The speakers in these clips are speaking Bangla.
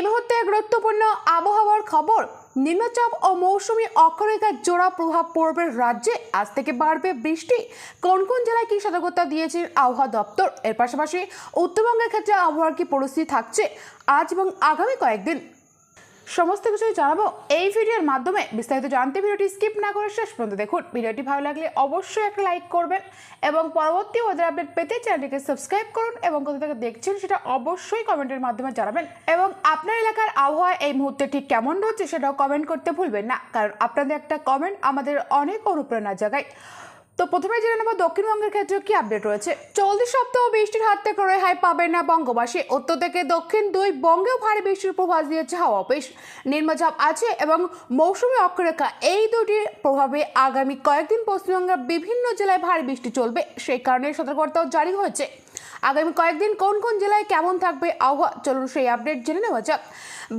এই মুহূর্তে গুরুত্বপূর্ণ আবহাওয়ার খবর, নিম্নচাপ ও মৌসুমি অক্ষরেখার জোড়া প্রভাব পড়বে রাজ্যে। আজ থেকে বাড়বে বৃষ্টি। কোন কোন জেলায় কি সতর্কতা দিয়েছে আবহাওয়া দপ্তর? এর পাশাপাশি উত্তরবঙ্গের ক্ষেত্রে আবহাওয়ার কি পরিস্থিতি থাকছে? আজ এবং আগামী কয়েকদিন সমস্ত কিছুই জানাব এই ভিডিওর মাধ্যমে। বিস্তারিত জানতে ভিডিওটি স্কিপ না করে শেষ পর্যন্ত দেখুন। ভিডিওটি ভালো লাগলে অবশ্যই একটা লাইক করবেন এবং পরবর্তী ওদের আপডেট পেতে চ্যানেলটিকে সাবস্ক্রাইব করুন এবং কোথা থেকে দেখছেন সেটা অবশ্যই কমেন্টের মাধ্যমে জানাবেন। এবং আপনার এলাকার আবহাওয়া এই মুহূর্তে ঠিক কেমন রয়েছে সেটাও কমেন্ট করতে ভুলবেন না। কারণ আপনাদের একটা কমেন্ট আমাদের অনেক অনুপ্রেরণা জাগায় তো প্রথমে জেনে নেব দক্ষিণবঙ্গের ক্ষেত্রে কি আপডেট রয়েছে। চলতি সপ্তাহ বৃষ্টির হাত থেকে রেহাই পাবে না বঙ্গবাসী। উত্তর থেকে দক্ষিণ দুই বঙ্গেও ভারী বৃষ্টির প্রভাব দিয়েছে হাওয়া অফিস নিম্নচাপ আছে এবং মৌসুমি অক্ষরেখা, এই দুটির প্রভাবে আগামী কয়েকদিন পশ্চিমবঙ্গের বিভিন্ন জেলায় ভারী বৃষ্টি চলবে। সেই কারণে সতর্কতাও জারি হয়েছে। আগামী কয়েকদিন কোন কোন জেলায় কেমন থাকবে আবহাওয়া, চলুন সেই আপডেট জেনে নেওয়া যাক।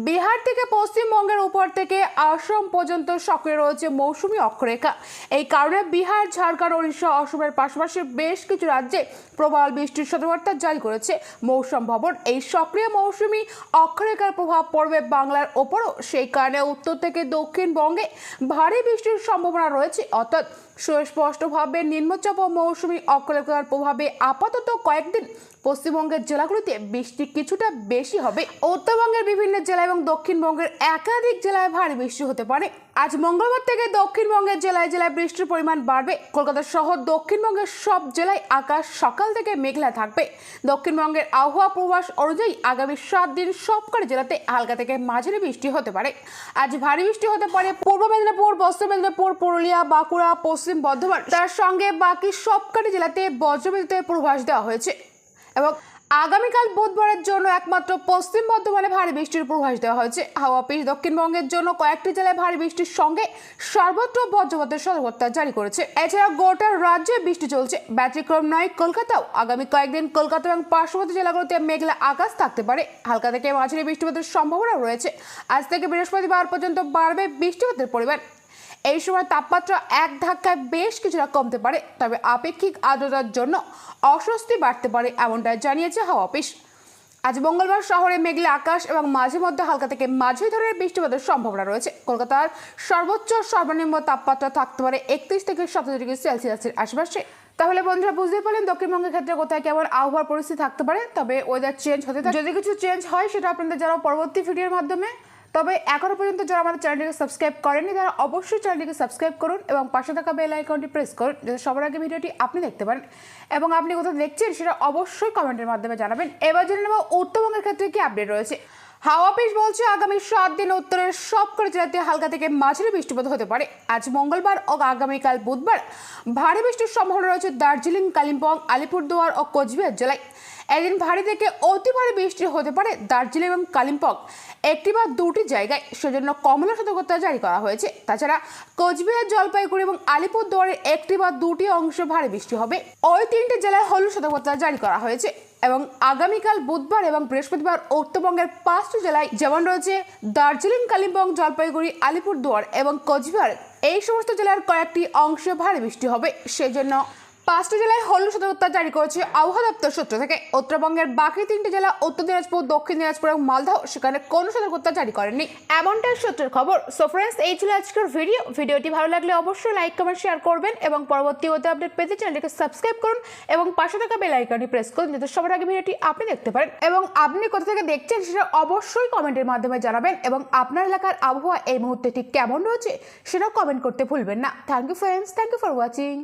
বিহার থেকে পশ্চিমবঙ্গের উপর থেকে আসাম পর্যন্ত সক্রিয় রয়েছে মৌসুমি অক্ষরেখা। এই কারণে বিহার, ঝাড়খণ্ড, উড়িষ্যা, অসমের পাশাপাশি বেশ কিছু রাজ্যে প্রবল বৃষ্টির সতর্কতা জারি করেছে মৌসুম ভবন। এই সক্রিয় মৌসুমি অক্ষরেখার প্রভাব পড়বে বাংলার ওপরও। সেই কারণে উত্তর থেকে দক্ষিণবঙ্গে ভারী বৃষ্টির সম্ভাবনা রয়েছে। অর্থাৎ সুস্পষ্টভাবে নিম্নচাপ মৌসুমি অক্ষরেখার প্রভাবে আপাতত কয়েকদিন পশ্চিমবঙ্গের জেলাগুলিতে বৃষ্টি কিছুটা বেশি হবে। উত্তরবঙ্গের বিভিন্ন জেলা এবং দক্ষিণবঙ্গের একাধিক জেলায় ভারী বৃষ্টি হতে পারে। আজ মঙ্গলবার থেকে দক্ষিণবঙ্গের জেলায় জেলায় বৃষ্টির পরিমাণ বাড়বে। কলকাতা সহ দক্ষিণবঙ্গের সব জেলায় আকাশ সকাল থেকে মেঘলা থাকবে। দক্ষিণবঙ্গের আবহাওয়া পূর্বাস অনুযায়ী আগামী সাত দিন সবকটি জেলাতে হালকা থেকে মাঝারি বৃষ্টি হতে পারে। আজ ভারী বৃষ্টি হতে পারে পূর্ব মেদিনীপুর, পশ্চিম মেদিনীপুর, পুরুলিয়া, বাঁকুড়া, পশ্চিম বর্ধমান। তার সঙ্গে বাকি সবকটি জেলাতে বজ্রবিদ্যুতের পূর্বাস দেওয়া হয়েছে। এবং আগামীকাল বুধবারের জন্য একমাত্র পশ্চিম বর্ধমানে ভারী বৃষ্টির পূর্বাভাস দেওয়া হয়েছে। হাওয়া অফিস দক্ষিণবঙ্গের জন্য কয়েকটি জেলায় ভারী বৃষ্টির সঙ্গে সর্বত্র বজ্রপাতের সতর্কতা জারি করেছে। এছাড়া গোটা রাজ্যে বৃষ্টি চলছে। ব্যতিক্রম নয়, কলকাতাও। আগামী কয়েকদিন কলকাতা এবং পার্শ্ববর্তী জেলাগুলোতে মেঘলা আকাশ থাকতে পারে। হালকা থেকে মাঝারি বৃষ্টিপাতের সম্ভাবনা রয়েছে। আজ থেকে বৃহস্পতিবার পর্যন্ত বাড়বে বৃষ্টিপাতের পরিমাণ। এই সময় তাপমাত্রা এক ধাক্কায় বেশ কিছুটা কমতে পারে, তবে আপেক্ষিক আর্দ্রতার জন্য অস্বস্তি বাড়তে পারে এমনটাই জানিয়েছে হাওয়া অফিস। আজ মঙ্গলবার শহরে মেঘলা আকাশ এবং মাঝে মধ্যে হালকা থেকে মাঝে ধরনের বৃষ্টিপাতের সম্ভাবনা রয়েছে। কলকাতার সর্বোচ্চ সর্বনিম্ন তাপমাত্রা থাকতে পারে একত্রিশ থেকে সতেরো ডিগ্রি সেলসিয়াসের আশেপাশে। তাহলে বন্ধুরা বুঝতে পারলেন দক্ষিণবঙ্গের ক্ষেত্রে কোথায় কেমন আবহাওয়ার পরিস্থিতি থাকতে পারে, তবে ওয়েদার চেঞ্জ হতে যদি কিছু চেঞ্জ হয় সেটা আপনাদের যারা পরবর্তী ভিডিওর মাধ্যমে। তবে এখনও পর্যন্ত যারা আমাদের চ্যানেলটিকে সাবস্ক্রাইব করেনি তারা অবশ্যই চ্যানেলটিকে সাবস্ক্রাইব করুন এবং পাশে থাকা বেল আইকনটি প্রেস করুন যাতে সবার আগে ভিডিওটি আপনি দেখতে পারেন। এবং আপনি কোথাও দেখছেন সেটা অবশ্যই কমেন্টের মাধ্যমে জানাবেন। এবার জেনে নেব উত্তরবঙ্গের ক্ষেত্রে কি আপডেট রয়েছে। হাওয়া অফিস বলছে, আগামী সাত দিন উত্তরের সবকটি জেলাতে হালকা থেকে মাঝারি বৃষ্টিপাত হতে পারে। আজ মঙ্গলবার ও আগামীকাল বুধবার ভারী বৃষ্টির সম্ভাবনা রয়েছে দার্জিলিং, কালিম্পং, আলিপুরদুয়ার ও কোচবিহার জেলায়। একদিন ভারী থেকে অতি ভারী বৃষ্টি হতে পারে দার্জিলিং এবং কালিম্পং। একটি বা দুটি জায়গায় সেজন্য কমলা সতর্কতা জারি করা হয়েছে। তাছাড়া কোচবিহার, জলপাইগুড়ি এবং আলিপুরদুয়ারের একটি বা দুটি অংশ ভারী বৃষ্টি হবে। ওই তিনটি জেলায় হলুদ সতর্কতা জারি করা হয়েছে এবং আগামীকাল বুধবার এবং বৃহস্পতিবার উত্তরবঙ্গের পাঁচটি জেলায় যেমন রয়েছে দার্জিলিং, কালিম্পং, জলপাইগুড়ি, আলিপুরদুয়ার এবং কোচবিহার, এই সমস্ত জেলার কয়েকটি অংশে ভারী বৃষ্টি হবে। সেজন্য পাঁচটি জেলায় হলুদ সতর্কতা জারি করেছে আবহাওয়া দপ্তর সূত্র থেকে। উত্তরবঙ্গের বাকি তিনটি জেলা, উত্তর দিনাজপুর, দক্ষিণ দিনাজপুর এবং মালদহ, সেখানে কোনো সতর্কতা জারি করেনি। এমনটাই সূত্রের খবর। সো ফ্রেন্ডস এই ছিল আজকের ভিডিও ভিডিওটি ভালো লাগলে অবশ্যই লাইক কমেন্ট শেয়ার করবেন এবং পরবর্তী হতে আপডেট পেতে চ্যানেলটিকে সাবস্ক্রাইব করুন এবং পাশে থাকা বেল আইকনটি প্রেস করুন যাতে সবার আগে ভিডিওটি আপনি দেখতে পারেন। এবং আপনি কোথা থেকে দেখছেন সেটা অবশ্যই কমেন্টের মাধ্যমে জানাবেন এবং আপনার এলাকার আবহাওয়া এই মুহূর্তে ঠিক কেমন রয়েছে সেটাও কমেন্ট করতে ভুলবেন না। Thank you friends thank you for watching